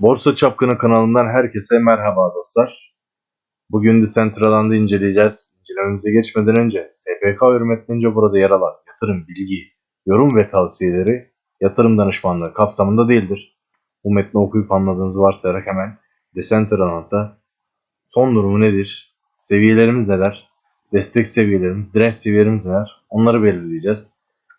Borsa Çapkını kanalından herkese merhaba dostlar. Bugün Decentraland'ı inceleyeceğiz. İncelememize geçmeden önce SPK hürmetince burada yer alan yatırım bilgi, yorum ve tavsiyeleri yatırım danışmanlığı kapsamında değildir. Bu metni okuyup anladığınızı varsayarak hemen Decentraland'da son durumu nedir, seviyelerimiz neler, destek seviyelerimiz, direnç seviyelerimiz neler onları belirleyeceğiz.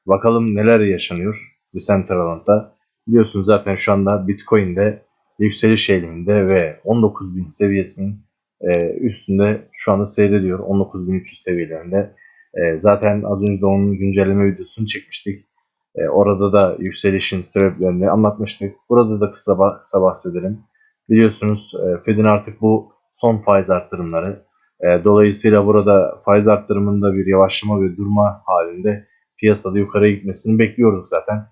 Bakalım neler yaşanıyor Decentraland'da. Biliyorsunuz zaten şu anda Bitcoin'de yükseliş eğiliminde ve 19.000 seviyesinin e, üstünde şu anda seyrediyor. 19.300 seviyelerinde. E, zaten az önce de onun güncelleme videosunu çekmiştik. E, orada da yükselişin sebeplerini anlatmıştık. Burada da kısa, kısa bahsedelim. Biliyorsunuz Fed'in artık bu son faiz arttırımları. Dolayısıyla burada faiz arttırımında bir yavaşlama ve durma halinde piyasada yukarıya gitmesini bekliyorduk zaten.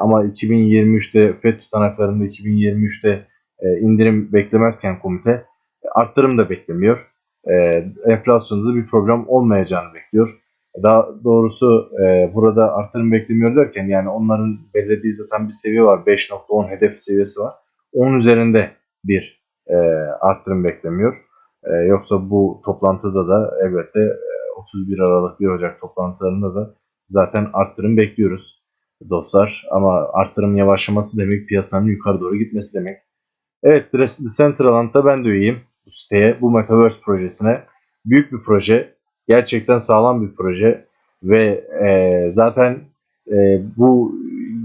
Ama 2023'te FED tutanaklarında 2023'te e, indirim beklemezken komite arttırım da beklemiyor. E, enflasyonda da bir problem olmayacağını bekliyor. Daha doğrusu e, burada arttırım beklemiyor derken yani onların belirlediği zaten bir seviye var. 5.10 hedef seviyesi var. Onun üzerinde bir e, arttırım beklemiyor. E, yoksa bu toplantıda da elbette e, 31 Aralık 1 Ocak toplantılarında da zaten arttırım bekliyoruz dostlar. Ama arttırım yavaşlaması demek piyasanın yukarı doğru gitmesi demek. Evet Decentraland'da ben de üyeyim bu siteye, bu Metaverse projesine. Büyük bir proje. Gerçekten sağlam bir proje. Ve e, zaten e, bu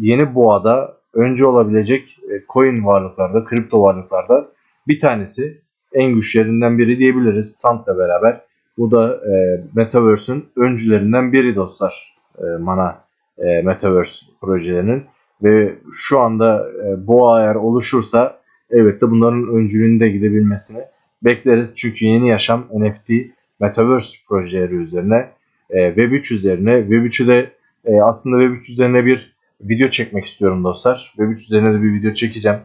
yeni boğada önce olabilecek e, coin varlıklarda, kripto varlıklarda bir tanesi. En güçlerinden biri diyebiliriz Sant'la beraber. Bu da e, Metaverse'ün öncülerinden biri dostlar. E, Mana e, Metaverse projelerinin. Ve şu anda e, boğa eğer oluşursa elbette bunların öncülüğünde gidebilmesini bekleriz. Çünkü yeni yaşam NFT Metaverse projeleri üzerine e, Web3 üzerine Web3'ü de e, aslında Web3 üzerine bir video çekmek istiyorum dostlar. Web3 üzerine de bir video çekeceğim.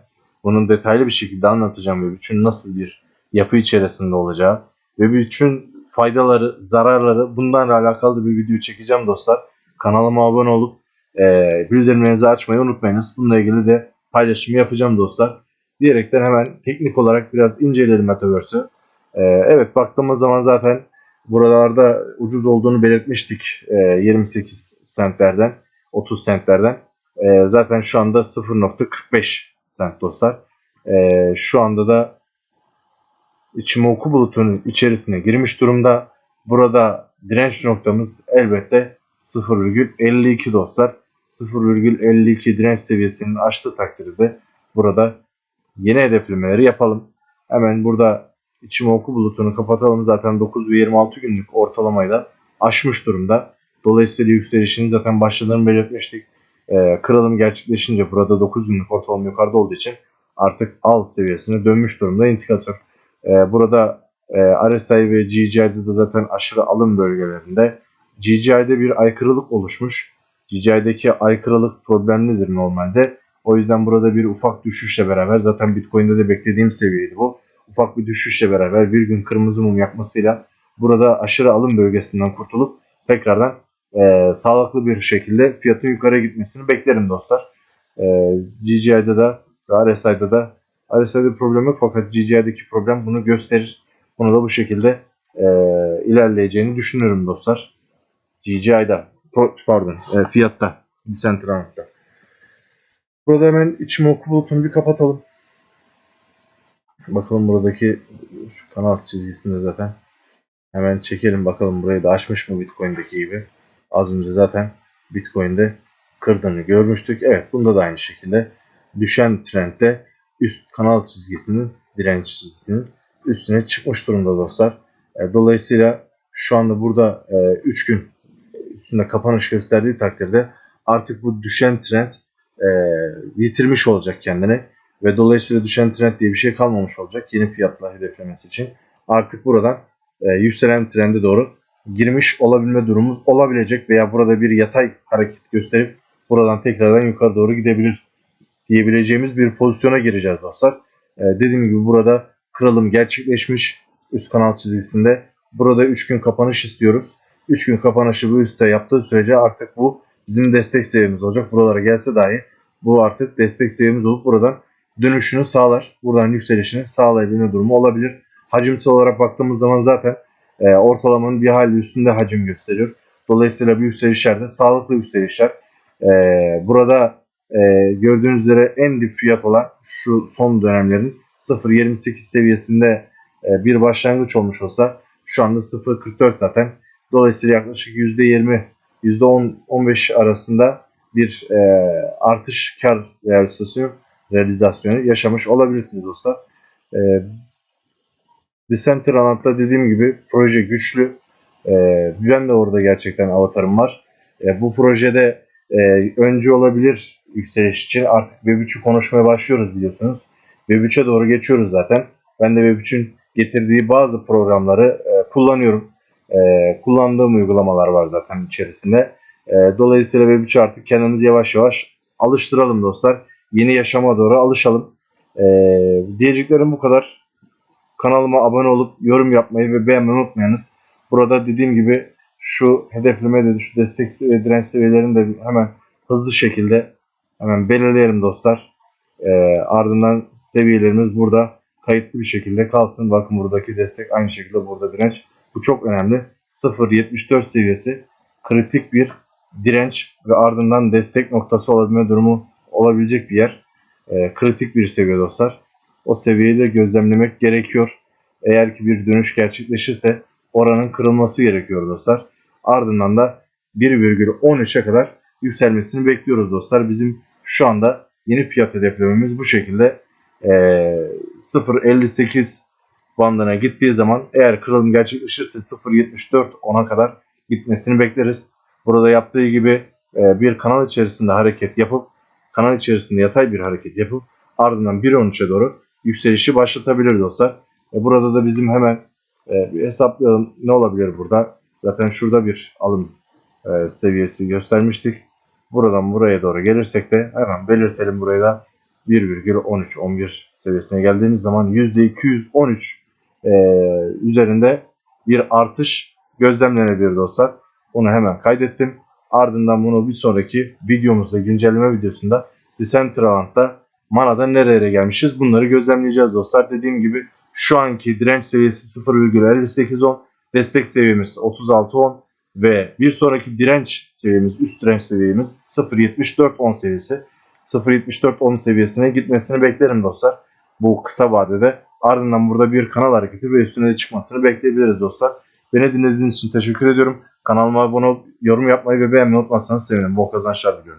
Bunun detaylı bir şekilde anlatacağım Web3'ün nasıl bir yapı içerisinde olacağı. Web3'ün faydaları, zararları bunlarla alakalı da bir video çekeceğim dostlar. Kanalıma abone olup e, bildirimlerinizi açmayı unutmayınız. Bununla ilgili de paylaşım yapacağım dostlar. Diyerekten hemen teknik olarak biraz inceleyelim Metaverse'ü. E, evet baktığımız zaman zaten buralarda ucuz olduğunu belirtmiştik. E, 28 centlerden, 30 centlerden. E, zaten şu anda 0.45 cent dostlar. E, şu anda da Ichimoku bulutunun içerisine girmiş durumda. Burada direnç noktamız elbette 0,52 dostlar. 0,52 direnç seviyesinin aştığı takdirde burada yeni hedeflemeleri yapalım. Hemen burada Ichimoku bulutunu kapatalım. Zaten 9 ve 26 günlük ortalamayı da aşmış durumda. Dolayısıyla yükselişin zaten başladığını belirtmiştik. Ee, kırılım gerçekleşince burada 9 günlük ortalama yukarıda olduğu için artık al seviyesine dönmüş durumda indikatör. Ee, burada e, RSI ve GGI'de de zaten aşırı alım bölgelerinde. GGI'de bir aykırılık oluşmuş. GGI'deki aykırılık problemlidir normalde. O yüzden burada bir ufak düşüşle beraber zaten Bitcoin'de de beklediğim seviyeydi bu. Ufak bir düşüşle beraber bir gün kırmızı mum yakmasıyla burada aşırı alım bölgesinden kurtulup tekrardan e, sağlıklı bir şekilde fiyatın yukarıya gitmesini beklerim dostlar. E, GGI'de de ve RSI'de de RSI'de problem yok fakat GGI'deki problem bunu gösterir. Bunu da bu şekilde e, ilerleyeceğini düşünüyorum dostlar. GGI'da pardon e, fiyatta Decentraland'da. Burada hemen içime oku bulutunu bir kapatalım. Bakalım buradaki şu kanal çizgisini de zaten hemen çekelim bakalım burayı da açmış mı Bitcoin'deki gibi. Az önce zaten Bitcoin'de kırdığını görmüştük. Evet bunda da aynı şekilde düşen trendde üst kanal çizgisinin direnç çizgisinin üstüne çıkmış durumda dostlar. E, Dolayısıyla şu anda burada 3 gün üstünde kapanış gösterdiği takdirde artık bu düşen trend e, yitirmiş olacak kendini ve dolayısıyla düşen trend diye bir şey kalmamış olacak yeni fiyatla hedeflemesi için. Artık buradan e, yükselen trende doğru girmiş olabilme durumumuz olabilecek veya burada bir yatay hareket gösterip buradan tekrardan yukarı doğru gidebilir diyebileceğimiz bir pozisyona gireceğiz dostlar. E, dediğim gibi burada kırılım gerçekleşmiş üst kanal çizgisinde. Burada 3 gün kapanış istiyoruz. 3 gün kapanışı bu üstte yaptığı sürece artık bu bizim destek seviyemiz olacak. Buralara gelse dahi bu artık destek seviyemiz olup buradan dönüşünü sağlar. Buradan yükselişini sağlayabilme durumu olabilir. Hacimsel olarak baktığımız zaman zaten e, ortalamanın bir hali üstünde hacim gösteriyor. Dolayısıyla bu yükselişler de sağlıklı yükselişler. E, burada e, gördüğünüz üzere en dip fiyat olan şu son dönemlerin 0.28 seviyesinde e, bir başlangıç olmuş olsa şu anda 0.44 zaten. Dolayısıyla yaklaşık %20 %10-15 arasında bir e, artış kar realizasyonu, realizasyonu yaşamış olabilirsiniz dostlar. E, Decentraland'da dediğim gibi proje güçlü. E, ben de orada gerçekten avatarım var. E, bu projede e, öncü olabilir yükseliş için. Artık Web3'ü konuşmaya başlıyoruz biliyorsunuz. Web3'e doğru geçiyoruz zaten. Ben de Web3'ün getirdiği bazı programları e, kullanıyorum. E, kullandığım uygulamalar var zaten içerisinde. E, dolayısıyla Web3'e artık kendimizi yavaş yavaş alıştıralım dostlar. Yeni yaşama doğru alışalım. E, diyeceklerim bu kadar. Kanalıma abone olup yorum yapmayı ve beğenmeyi unutmayınız. Burada dediğim gibi şu hedefleme de şu destek ve direnç seviyelerini de hemen hızlı şekilde hemen belirleyelim dostlar. E, ardından seviyelerimiz burada kayıtlı bir şekilde kalsın. Bakın buradaki destek aynı şekilde burada direnç. Bu çok önemli. 0.74 seviyesi kritik bir direnç ve ardından destek noktası olabilme durumu olabilecek bir yer. E, kritik bir seviye dostlar. O seviyeyi de gözlemlemek gerekiyor. Eğer ki bir dönüş gerçekleşirse oranın kırılması gerekiyor dostlar. Ardından da 1,13'e kadar yükselmesini bekliyoruz dostlar. Bizim şu anda yeni fiyat hedeflememiz bu şekilde. E, 0.58 bandına gittiği zaman eğer kırılım gerçekleşirse 0.74 ona kadar gitmesini bekleriz. Burada yaptığı gibi e, bir kanal içerisinde hareket yapıp kanal içerisinde yatay bir hareket yapıp ardından 1.13'e doğru yükselişi başlatabilir dostlar. E, burada da bizim hemen e, bir hesaplayalım ne olabilir burada. Zaten şurada bir alım e, seviyesi göstermiştik. Buradan buraya doğru gelirsek de hemen belirtelim buraya da 1,13-11 seviyesine geldiğimiz zaman %213 e, üzerinde bir artış gözlemlenebilir dostlar. Onu hemen kaydettim. Ardından bunu bir sonraki videomuzda güncelleme videosunda Decentraland'da Mana'da nerelere gelmişiz bunları gözlemleyeceğiz dostlar. Dediğim gibi şu anki direnç seviyesi 0,5810 destek seviyemiz 36.10 ve bir sonraki direnç seviyemiz üst direnç seviyemiz 0.7410 seviyesi. 0.7410 seviyesine gitmesini beklerim dostlar. Bu kısa vadede ardından burada bir kanal hareketi ve üstüne de çıkmasını bekleyebiliriz dostlar. Beni dinlediğiniz için teşekkür ediyorum. Kanalıma abone olup yorum yapmayı ve beğenmeyi unutmazsanız sevinirim. Bol kazançlar diliyorum.